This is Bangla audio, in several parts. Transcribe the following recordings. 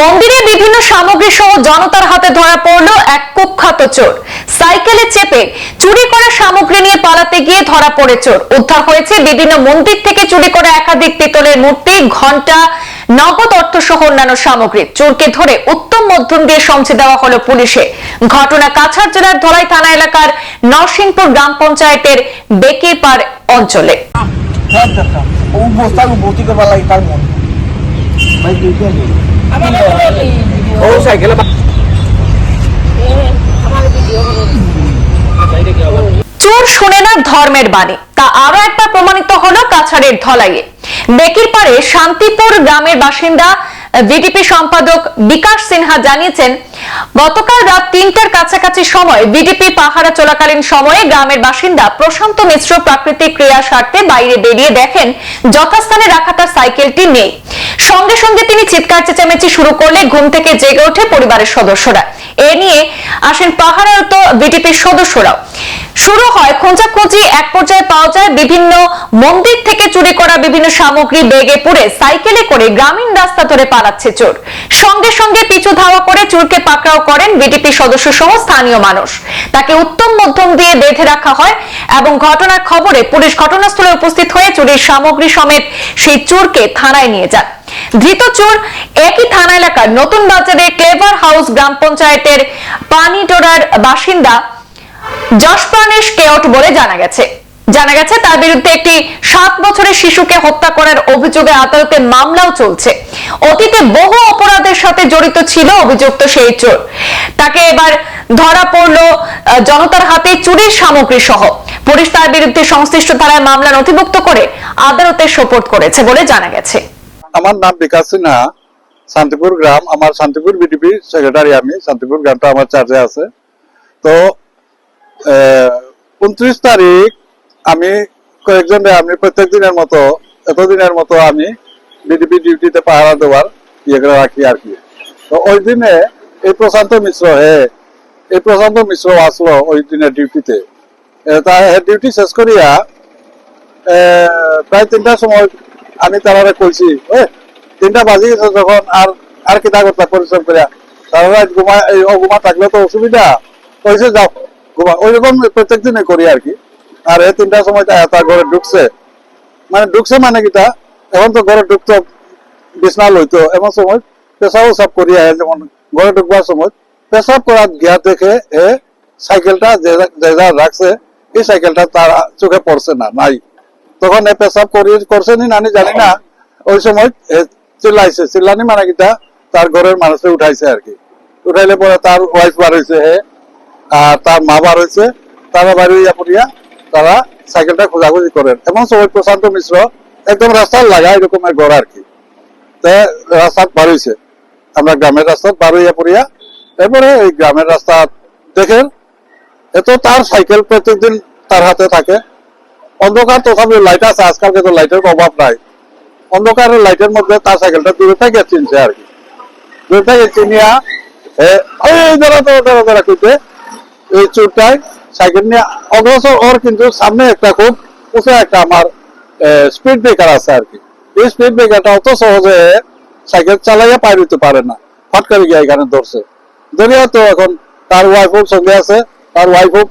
মন্দিরে বিভিন্ন সামগ্রী সহ জনতার হাতে ধরা পড়ল এক কুখ্যাত চোর। সাইকেলে চেপে চুরি করা সামগ্রী নিয়ে পালাতে গিয়ে ধরা পড়ে চোর। উদ্ধার হয়েছে বিভিন্ন মন্দির থেকে চুরি করা একাধিক পিতলের মূর্তি ঘণ্টা নগদ অর্থ সহ অন্যান্য সামগ্রী। চোরকে ধরে উত্তম মধ্যম দিয়ে সমঝে দেওয়া হলো পুলিশে। ঘটনা কাছাড় জেলার ধলাই থানা এলাকার নরসিংপুর গ্রাম পঞ্চায়েতের বেকিরপাড় অঞ্চলে। লাগে তার মন। ভাই চোর শুনে না ধর্মের বাণী, তা আরও একটা প্রমাণিত হলো কাছাড়ের ধলাইয়ে। বেকির পাড়ে শান্তিপুর গ্রামের বাসিন্দা বিডিপি সম্পাদক বিকাশ সিনহা জানিয়েছেন, গতকাল রাত তিনটার কাছাকাছি সময় বিডিপি পাহারা চলাকালীন সময়ে গ্রামের বাসিন্দা প্রশান্ত মিশ্র প্রাকৃতিক ক্রিয়া স্বার্থে বাইরে বেরিয়ে দেখেন, যথাস্থানে রাখা তার সাইকেলটি নেই। সঙ্গে সঙ্গে তিনি চিৎকার চেঁচামেচি শুরু করলে ঘুম থেকে জেগে ওঠে পরিবারের সদস্যরা। এ নিয়ে আসেন পাহারারত বিটিপির সদস্যরাও। শুরু হয় খোঁজাখুঁজি, এক পর্যায়ে পাওয়া যায় বিভিন্ন মন্দির থেকে চুরি করা বিভিন্ন সামগ্রী বেগে পুড়ে সাইকেলে করে গ্রামীণ রাস্তা ধরে পালাচ্ছে চোর। সঙ্গে সঙ্গে পিছু ধাওয়া করে চোরকে পাকড়াও করেন বিটিপি সদস্য সহ স্থানীয় মানুষ। তাকে উত্তম মধ্যম দিয়ে বেঁধে রাখা হয় এবং ঘটনার খবরে পুলিশ ঘটনাস্থলে উপস্থিত হয়ে চুরির সামগ্রী সমেত সেই চোরকে থানায় নিয়ে যান। ধৃত চোর একই থানা এলাকার নতুন বাজারে ক্লেভার হাউস গ্রাম পঞ্চায়েতের পানিটোড়ার বাসিন্দা যশপ্রাণেশ কেওট বলে জানা গেছে। জানা গেছে, তার বিরুদ্ধে একটি সাত বছরের শিশুকে হত্যা করার অভিযোগে আদালতে মামলাও চলছে। অতীতে বহু অপরাধের সাথে জড়িত ছিল অভিযুক্ত সেই চোর। তাকে এবার ধরা পড়ল জনতার হাতে চুরির সামগ্রী সহ। পুলিশ তার বিরুদ্ধে সংশ্লিষ্ট ধারায় মামলা নথিভুক্ত করে আদালতে সোপর্দ করেছে বলে জানা গেছে। আমার নাম বিকাশ সিনহা, শান্তিপুর গ্রাম। আমার শান্তিপুর বিডিপি সেক্রেটারি আমি, শান্তিপুর গ্রামটা আমার চার্জে আছে। তো উনত্রিশ তারিখ আমি কয়েকজন আমি প্রত্যেক দিনের মতো এতদিনের মতো আমি বিডিপি ডিউটিতে পাহারা দেওয়ার ইয়ে করে রাখি আর কি। তো ওই দিনে এই প্রশান্ত মিশ্র, হে, এই প্রশান্ত মিশ্র আসলো ওই দিনের ডিউটিতে তার ডিউটি শেষ করিয়া প্রায় তিনটার সময় আমি তারা কইছি তিনটা বাজি গেছে যখন আর আর কিতা করতে পরিশ্রম করিয়া তারা ঘুমা, এই অঘুমা থাকলে তো অসুবিধা। কইছে, যাও, ঘুমা। ওইরকম প্রত্যেক দিনে করি আর কি। আর এই তিনটার সময় তার ঘরে ঢুকছে। মানে ঢুকছে মানে কিটা? এখন তো ঘরে ঢুকতো, বিছনা লইতো, এমন সময় পেশাও সব করিয়া যেমন ঘরে ঢুকবার সময়। পেশাব করার গিয়া দেখে, এ, সাইকেলটা যে যা রাখছে, এই সাইকেলটা তার চোখে পড়ছে না, নাই। তখন এ পেশাব করি করছে নি নানি জানি না। ওই সময় চিল্লাইছে, চিল্লানি মানে কিটা তার ঘরের মানুষে উঠাইছে আর কি। উঠাইলে পরে তার ওয়াইফ বার হয়েছে হে, আর তার মা বার হয়েছে তারা বাড়ি ইয়া পড়িয়া তারা সাইকেলটা খোঁজাখুঁজি করেন। এমন সময় প্রশান্ত মিশ্র একদম রাস্তার লাগা এরকমের ঘর আর কি। তে রাস্তাত বার হয়েছে আমরা গ্রামের রাস্তাত বার হইয়া পড়িয়া এরপরে এই গ্রামের রাস্তা দেখেন এত তার সাইকেল প্রত্যেকদিন তার হাতে থাকে। অন্ধকার তথাপি লাইট আছে আজকালকে তো লাইটের অভাব নাই। অন্ধকারের লাইটের মধ্যে তার সাইকেলটা দূরে থেকে চিনছে আর কি। দূরে থেকে চিনিয়া ধরা ধরা ধরা ধরা করতে এই চোরটায় সাইকেল নিয়ে অগ্রসর ওর কিন্তু সামনে একটা খুব উঁচু একটা আমার স্পিড ব্রেকার আছে আর কি। এই স্পিড ব্রেকারটা অত সহজে সাইকেল চালাইয়া পার হইতে পারে না। ফট করে গিয়ে এখানে ধরছে। ধরিয়া তো এখন তার ওয়াইফও সঙ্গে আছে, তার ওয়াইফও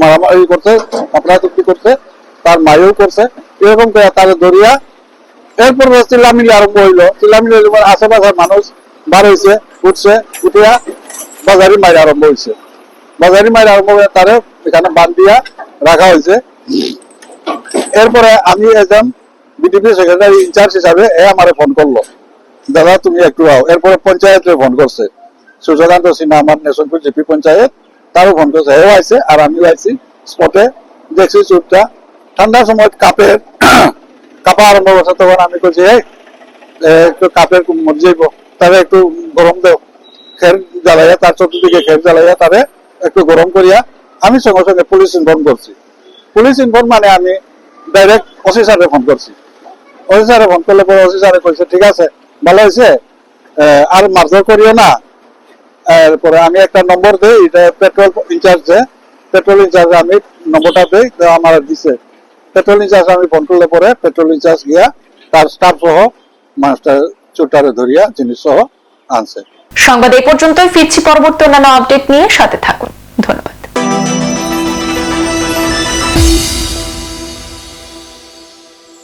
মারামারি করছে আপনারা করছে। তার মায়েও করছে, এরকম করে তার ধরিয়া এরপর চিল্লামিলি আরম্ভ হইল। চিল্লামিলি হইলে আশেপাশের মানুষ হয়েছে উঠছে, উঠিয়া বাজারি মাইর আরম্ভ হয়েছে বাজারি মাইর আরম্ভ হয়ে তারে এখানে বান্ধিয়া রাখা হয়েছে এরপরে আমি একজন বিডিপি সেক্রেটারি ইনচার্জ হিসাবে এ আমারে ফোন করল। দাদা, তুমি একটু আও। এরপরে পঞ্চায়েতে ফোন করছে। সূর্যকান্ত সিনহা, আমার নেশনপুর জিপি পঞ্চায়েত, তারও ফোন করছে। হেও আইছে আর আমিও আইছি স্পটে দেখছি চুপটা ঠান্ডার সময় কাপের কাপা আরম্ভ করছে, তখন আমি এই একটু কাপের মরে যাইব। তারে একটু গরম দেও। খের জ্বালাইয়া, তার চতুর্দিকে খের জ্বালাইয়া তারে একটু গরম করিয়া আমি সঙ্গে সঙ্গে পুলিশ ইনফর্ম করছি। পুলিশ ইনফর্ম মানে আমি ডাইরেক্ট ওসি স্যারে ফোন করছি। ওসি স্যারে ফোন করলে পরে ওসি স্যারে কইছে, ঠিক আছে, ভালো হয়েছে আর মারধর করিও না। এরপরে আমি একটা নম্বর দিই, এটা পেট্রোল ইনচার্জ পেট্রোল ইনচার্জ আমি নম্বরটা দিই আমার দিছে। পেট্রোল ইনচার্জ আমি কন্ট্রোলে পরে পেট্রোল ইনচার্জ গিয়া তার স্টাফ সহ মাস্টার চোটারে ধরিয়া জিনিস সহ আনছে। সংবাদ এই পর্যন্তই, ফিরছি পরবর্তী অন্যান্য আপডেট নিয়ে, সাথে থাকুন।